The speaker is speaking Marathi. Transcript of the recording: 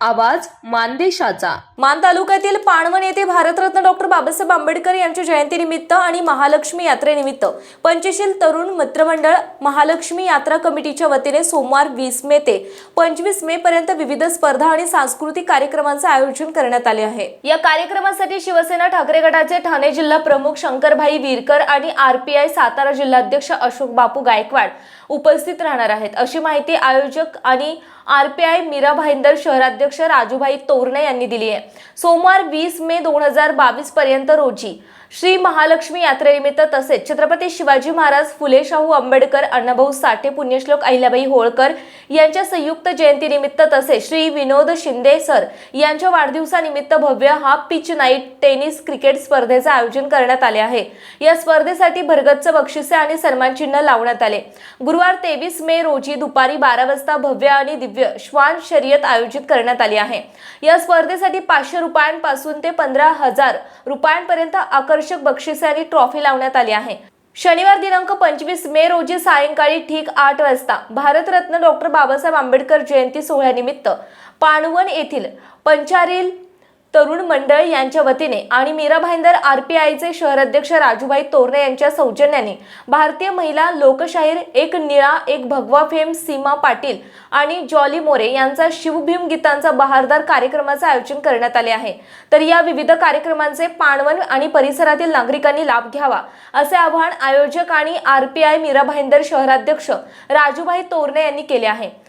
आवाज मानदेशाचा. मान तालुक्यातील पाणवण येथे भारतरत्न डॉक्टर बाबासाहेब आंबेडकर यांच्या जयंतीनिमित्त आणि महालक्ष्मी यात्रेनिमित्त पंचशील तरुण मित्रमंडळ महालक्ष्मी यात्रा कमिटीच्या वतीने सोमवार वीस मे ते पंचवीस मे पर्यंत विविध स्पर्धा आणि सांस्कृतिक कार्यक्रमांचे आयोजन करण्यात आले आहे. या कार्यक्रमासाठी शिवसेना ठाकरे गटाचे ठाणे जिल्हा प्रमुख शंकरभाई विरकर आणि आरपीआय सातारा जिल्हाध्यक्ष अशोक बापू गायकवाड उपस्थित राहणार आहेत. अशी माहिती आयोजक आणि आरपीआय मीरा भाईंदर शहराध्यक्ष राजूभाई तोरणे यांनी दिली आहे. सोमवार वीस मे दोन हजार बावीस पर्यंत रोजी श्री महालक्ष्मी यात्रेनिमित्त तसेच छत्रपती शिवाजी महाराज फुले शाहू आंबेडकर अण्णाभाऊ साठे पुण्यश्लोक अहिल्याबाई होळकर यांच्या संयुक्त जयंतीनिमित्त तसेच श्री विनोद शिंदे सर यांच्या वाढदिवसानिमित्त भव्य half pitch night tennis cricket स्पर्धेचे आयोजन करण्यात आले आहे. या स्पर्धेसाठी भरगच्च बक्षिसे आणि सन्मानचिन्ह लावण्यात आले. गुरुवार तेवीस मे रोजी दुपारी बारा वाजता भव्य आणि दिव्य श्वान शर्यत आयोजित करण्यात आली आहे. या स्पर्धेसाठी पाचशे रुपयांपासून ते पंधरा हजार रुपयांपर्यंत आकर्षक बक्षिसे आणि ट्रॉफी लावण्यात आली आहे. शनिवार दिनांक पंचवीस मे रोजी सायंकाळी ठीक आठ वाजता भारतरत्न डॉक्टर बाबासाहेब आंबेडकर जयंती सोहळ्यानिमित्त पाणवण येथील पंचारील तरुण मंडळ यांच्या वतीने आणि मीरा भाईंदर आयचे शहराध्यक्ष राजूभाई तोरणे यांच्या सौजन्याने भारतीय महिला लोकशाहीर एक निळा एक भगवा फेम सीमा पाटील आणि जॉली मोरे यांचा शिवभीम गीतांचा बहारदार कार्यक्रमाचे आयोजन करण्यात आले आहे. तर या विविध कार्यक्रमांचे पाणवन आणि परिसरातील नागरिकांनी लाभ घ्यावा असे आवाहन आयोजक आणि आर पी मीरा भाईंदर शहराध्यक्ष राजूभाई तोरणे यांनी केले आहे.